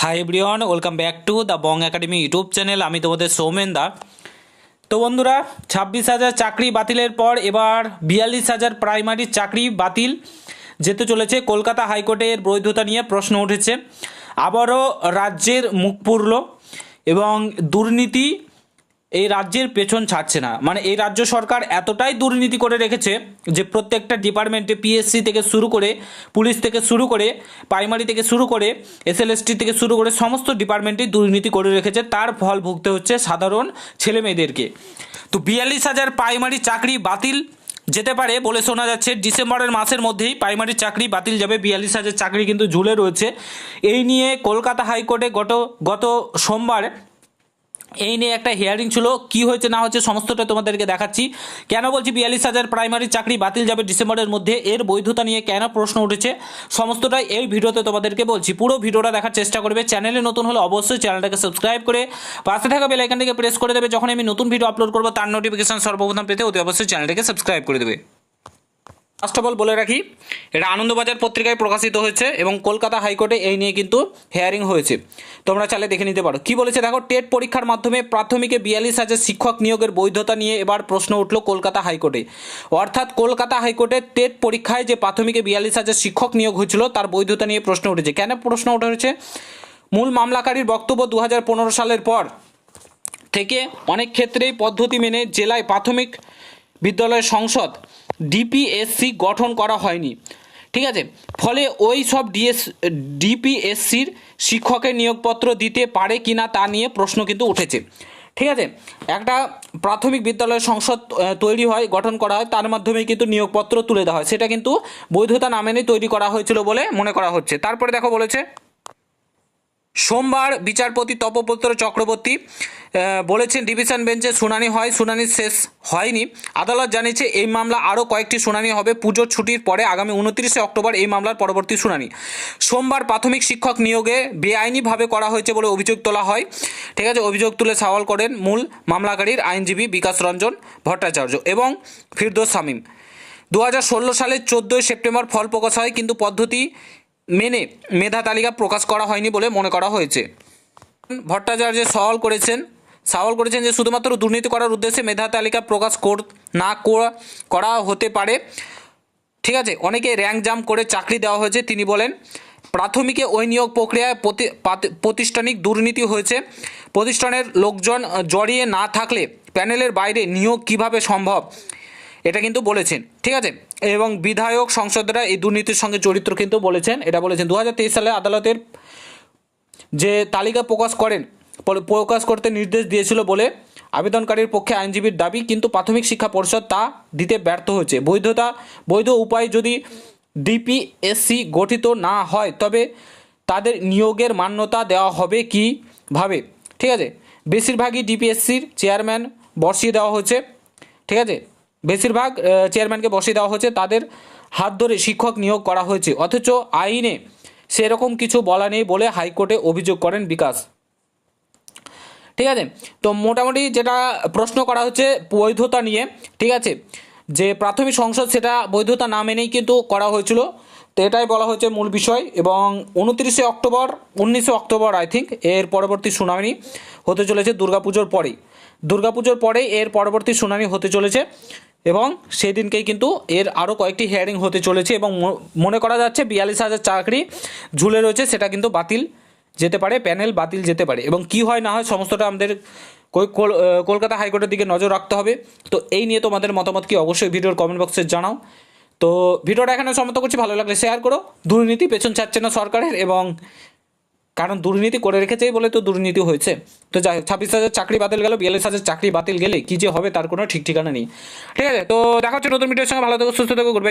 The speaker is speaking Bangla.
Hi everyone welcome back to the Bong academy YouTube channel আমি তোমাদের সৌমেন দা। তো বন্ধুরা, ছাব্বিশ হাজার চাকরি বাতিলের পর এবার বিয়াল্লিশ হাজার প্রাইমারি চাকরি বাতিল যেতে চলেছে। কলকাতা হাইকোর্টের বৈধতা নিয়ে প্রশ্ন উঠেছে। আবারও রাজ্যের মুখ পুরল এবং দুর্নীতি এই রাজ্যের পেছন ছাড়ছে না। মানে এই রাজ্য সরকার এতটাই দুর্নীতি করে রেখেছে যে প্রত্যেকটা ডিপার্টমেন্টে পিএসসি থেকে শুরু করে, পুলিশ থেকে শুরু করে প্রাইমারি থেকে শুরু করে এসএলএসটি থেকে শুরু করে সমস্ত ডিপার্টমেন্টেই দুর্নীতি করে রেখেছে। তার ফল ভুগতে হচ্ছে সাধারণ ছেলে মেয়েদেরকে তো বিয়াল্লিশ হাজার প্রাইমারি চাকরি বাতিল যেতে পারে বলে শোনা যাচ্ছে। ডিসেম্বরের মাসের মধ্যেই প্রাইমারি চাকরি বাতিল যাবে। বিয়াল্লিশ হাজার চাকরি কিন্তু ঝুলে রয়েছে। এই নিয়ে কলকাতা হাইকোর্টে গত গত সোমবার এই নিয়ে একটা হিয়ারিং ছিল, কি হয়েছে না হয়েছে সমস্তটা তোমাদেরকে দেখাচ্ছি। কেন বলছি বিয়াল্লিশ হাজার প্রাইমারি চাকরি বাতিল যাবে ডিসেম্বরের মধ্যে, এর বৈধতা নিয়ে কেন প্রশ্ন উঠেছে, সমস্তটাই এই ভিডিওতে তোমাদেরকে বলছি। পুরো ভিডিওটা দেখার চেষ্টা করবে, চ্যানেলে নতুন হলে অবশ্যই চ্যানেলটাকে সাবস্ক্রাইব করে পাশে থাকা বেল আইকনটিকে প্রেস করে দেবে। যখন আমি নতুন ভিডিও আপলোড করব, তার নোটিফিকেশন সর্বপ্রথম পেতে অতি অবশ্যই চ্যানেলটাকে সাবস্ক্রাইব করে দেবে। ফার্স্ট অফ অল বলে রাখি, এটা আনন্দবাজার পত্রিকায় প্রকাশিত হয়েছে এবং কলকাতা হাইকোর্টে এই নিয়ে কিন্তু হেয়ারিং হয়েছে। তোমরা চাইলে দেখে নিতে পারো। কি বলেছে দেখো, টেট পরীক্ষার মাধ্যমে প্রাথমিকে বিয়াল্লিশ হাজার শিক্ষক নিয়োগের বৈধতা নিয়ে এবার প্রশ্ন উঠল কলকাতা হাইকোর্টে। অর্থাৎ কলকাতা হাইকোর্টে টেট পরীক্ষায় যে প্রাথমিকে বিয়াল্লিশ হাজার শিক্ষক নিয়োগ হয়েছিল, তার বৈধতা নিয়ে প্রশ্ন উঠেছে। কেন প্রশ্ন উঠেছে মূল মামলাকারীর বক্তব্য দু হাজার পনেরো সালের পর থেকে অনেক ক্ষেত্রেই পদ্ধতি মেনে জেলায় প্রাথমিক বিদ্যালয়ের সংসদ ডিপিএসসি গঠন করা হয়নি। ঠিক আছে? ফলে ওই সব ডিএস ডিপিএসসির শিক্ষকের নিয়োগপত্র দিতে পারে কি না তা নিয়ে প্রশ্ন কিন্তু উঠেছে। ঠিক আছে? একটা প্রাথমিক বিদ্যালয়ের সংসদ তৈরি হয়, গঠন করা হয়, তার মাধ্যমে কিন্তু নিয়োগপত্র তুলে দেওয়া হয়। সেটা কিন্তু বৈধতা না তৈরি করা হয়েছিল বলে মনে করা হচ্ছে। তারপরে দেখো বলেছে সোমবার বিচারপতি তপপুত্র চক্রবর্তী বলেছেন ডিভিশন বেঞ্চে শুনানি হয়, শুনানি শেষ হয়নি। আদালত জানিয়েছে এই মামলা আরও কয়েকটি শুনানি হবে পুজোর ছুটির পরে আগামী উনত্রিশে অক্টোবর এই মামলার পরবর্তী শুনানি। সোমবার প্রাথমিক শিক্ষক নিয়োগে বেআইনিভাবে করা হয়েছে বলে অভিযোগ তোলা হয়। ঠিক আছে, অভিযোগ তুলে সওয়াল করেন মূল মামলাকারীর আইনজীবী বিকাশ রঞ্জন ভট্টাচার্য এবং ফিরদোস শামীম। দু সালের চোদ্দোই সেপ্টেম্বর ফল প্রকাশ হয়, কিন্তু পদ্ধতি মেনে মেধা তালিকা প্রকাশ করা হয়নি বলে মনে করা হয়েছে। ভট্টাচার্য সওয়াল করেছেন সওয়াল করেছেন যে শুধুমাত্র দুর্নীতি করার উদ্দেশ্যে মেধা তালিকা প্রকাশ কর না করা- হতে পারে। ঠিক আছে, অনেকে র্যাঙ্ক জাম্প করে চাকরি দেওয়া হয়েছে, তিনি বলেন, প্রাথমিকে ওই নিয়োগ প্রক্রিয়ায় প্রাতিষ্ঠানিক দুর্নীতি হয়েছে। প্রতিষ্ঠানের লোকজন জড়িয়ে না থাকলে প্যানেলের বাইরে নিয়োগ কীভাবে সম্ভব? এটা কিন্তু বলেছেন। ঠিক আছে এবং বিধায়ক সংসদরা এই দুর্নীতির সঙ্গে জড়িত কিন্তু বলেছেন। এটা বলেছেন দু হাজার তেইশ সালে আদালতের যে তালিকা প্রকাশ করেন, পরে প্রকাশ করতে নির্দেশ দিয়েছিল বলে আবেদনকারীর পক্ষে আইনজীবীর দাবি, কিন্তু প্রাথমিক শিক্ষা পরিষদ তা দিতে ব্যর্থ হয়েছে। বৈধতা, বৈধ উপায় যদি ডিপিএসসি গঠিত না হয়, তবে তাদের নিয়োগের মান্যতা দেওয়া হবে কীভাবে? ঠিক আছে? বেশিরভাগই ডিপিএসসির চেয়ারম্যান বসিয়ে দেওয়া হয়েছে। ঠিক আছে? বেশিরভাগ চেয়ারম্যানকে বসিয়ে দেওয়া হয়েছে। তাদের হাত ধরে শিক্ষক নিয়োগ করা হয়েছে। অথচ আইনে সেরকম কিছু বলা নেই বলে হাইকোর্টে অভিযোগ করেন বিকাশ। ঠিক আছে? তো মোটামুটি যেটা প্রশ্ন করা হচ্ছে, বৈধতা নিয়ে। ঠিক আছে? যে প্রাথমিক সংসদ সেটা বৈধতা না মেনেই কিন্তু করা হয়েছিল। তো এটাই বলা হয়েছে মূল বিষয়। এবং উনত্রিশে অক্টোবর, উনিশে অক্টোবর আই থিঙ্ক এর পরবর্তী শুনানি হতে চলেছে দুর্গাপুজোর পরেই। দুর্গাপুজোর পরেই এর পরবর্তী শুনানি হতে চলেছে এবং সেই দিনকেই কিন্তু এর আরও কয়েকটি হিয়ারিং হতে চলেছে এবং মনে করা যাচ্ছে বিয়াল্লিশ হাজার চাকরি ঝুলে রয়েছে, সেটা কিন্তু বাতিল যেতে পারে প্যানেল বাতিল যেতে পারে এবং কি হয় না হয় সমস্তটা আমাদের কলকাতা হাইকোর্টের দিকে নজর রাখতে হবে। তো এই নিয়ে তোমাদের মতামত কি অবশ্যই ভিডিওর কমেন্ট বক্সে জানাও। তো ভিডিওটা এখানে সমাপ্ত করছি, ভালো লাগলে শেয়ার করো। দুর্নীতি পেছন ছাড়ছে না সরকারের এবং কারণ দুর্নীতি করে রেখেছেই বলে তো দুর্নীতি হয়েছে। তো ছাব্বিশ হাজার চাকরি বাতিল গেল, বিয়াল্লিশ হাজার চাকরি বাতিল গেলে কী যে হবে তার কোনো ঠিক ঠিকানা নেই। ঠিক আছে, তো দেখা হচ্ছে নতুন ভিডিওর সঙ্গে। ভালো থেকো, সুস্থ থেকো করবে